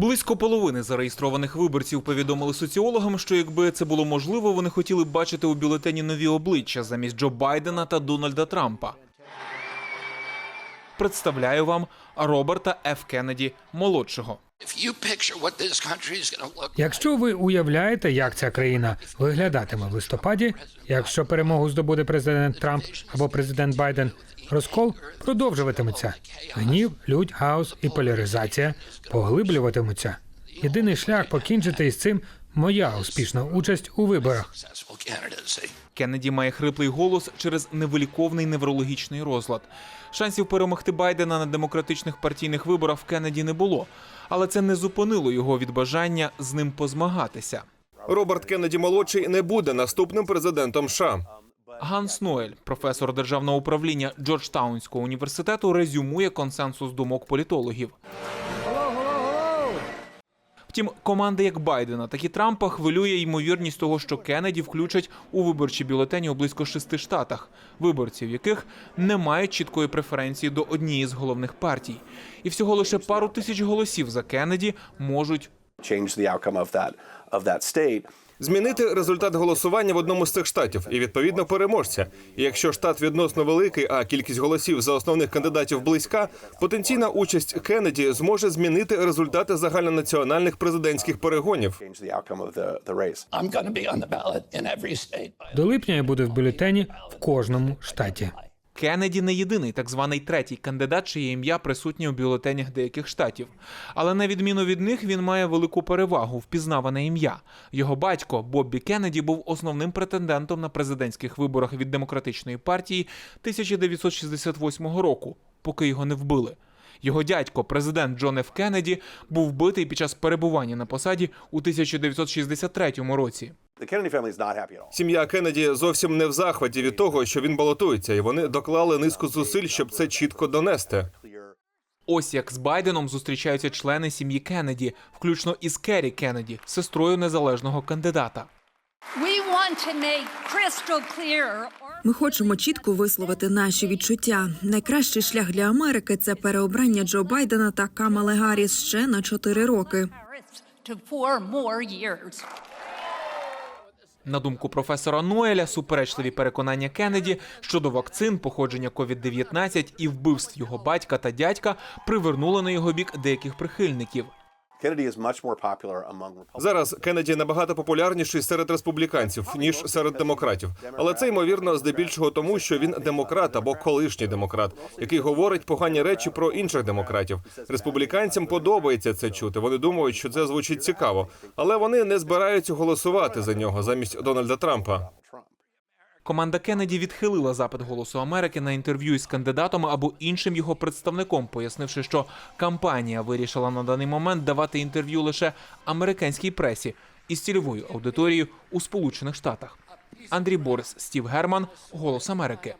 Близько половини зареєстрованих виборців повідомили соціологам, що якби це було можливо, вони хотіли б бачити у бюлетені нові обличчя замість Джо Байдена та Дональда Трампа. Представляю вам Роберта Ф. Кеннеді молодшого. Якщо ви уявляєте, як ця країна виглядатиме в листопаді, якщо перемогу здобуде президент Трамп або президент Байден, розкол продовжуватиметься. Гнів, лють, хаос і поляризація поглиблюватимуться. Єдиний шлях покінчити із цим моя успішна участь у виборах. Кеннеді має хриплий голос через невиліковний неврологічний розлад. Шансів перемогти Байдена на демократичних партійних виборах в Кеннеді не було, але це не зупинило його від бажання з ним позмагатися. Роберт Кеннеді молодший не буде наступним президентом США. Ганс Ноель, професор державного управління Джорджтаунського університету, резюмує консенсус думок політологів. Втім, команди як Байдена, так і Трампа хвилює ймовірність того, що Кеннеді включать у виборчі бюлетені у близько шести штатах, виборців яких не мають чіткої преференції до однієї з головних партій. І всього лише пару тисяч голосів за Кеннеді можуть Змінити результат голосування в одному з цих штатів і відповідно переможця. І якщо штат відносно великий, а кількість голосів за основних кандидатів близька, потенційна участь Кеннеді зможе змінити результати загальнонаціональних президентських перегонів. До липня я буду в бюлетені в кожному штаті. Кеннеді не єдиний так званий третій кандидат, чиє ім'я присутнє у бюлетенях деяких штатів. Але на відміну від них він має велику перевагу впізнаване ім'я. Його батько Боббі Кеннеді був основним претендентом на президентських виборах від демократичної партії 1968 року, поки його не вбили. Його дядько, президент Джон Ф. Кеннеді, був вбитий під час перебування на посаді у 1963 році. The Kennedy family is not happy at all. Сім'я Кеннеді зовсім не в захваті від того, що він балотується, і вони доклали низку зусиль, щоб це чітко донести. Ось як з Байденом зустрічаються члени сім'ї Кеннеді, включно із Керрі Кеннеді, сестрою незалежного кандидата. We want to make crystal clear Ми хочемо чітко висловити наші відчуття. Найкращий шлях для Америки це переобрання Джо Байдена та Камали Гарріс ще на чотири роки. На думку професора Ноеля, суперечливі переконання Кеннеді щодо вакцин, походження COVID-19 і вбивств його батька та дядька привернули на його бік деяких прихильників. Зараз Кеннеді набагато популярніший серед республіканців ніж серед демократів. Але це ймовірно здебільшого тому, що він демократ або колишній демократ, який говорить погані речі про інших демократів. Республіканцям подобається це чути. Вони думають, що це звучить цікаво, але вони не збираються голосувати за нього замість Дональда Трампа. Команда Кеннеді відхилила запит голосу Америки на інтерв'ю із кандидатом або іншим його представником, пояснивши, що кампанія вирішила на даний момент давати інтерв'ю лише американській пресі із цільовою аудиторією у Сполучених Штатах. Андрій Борис, Стів Герман, Голос Америки.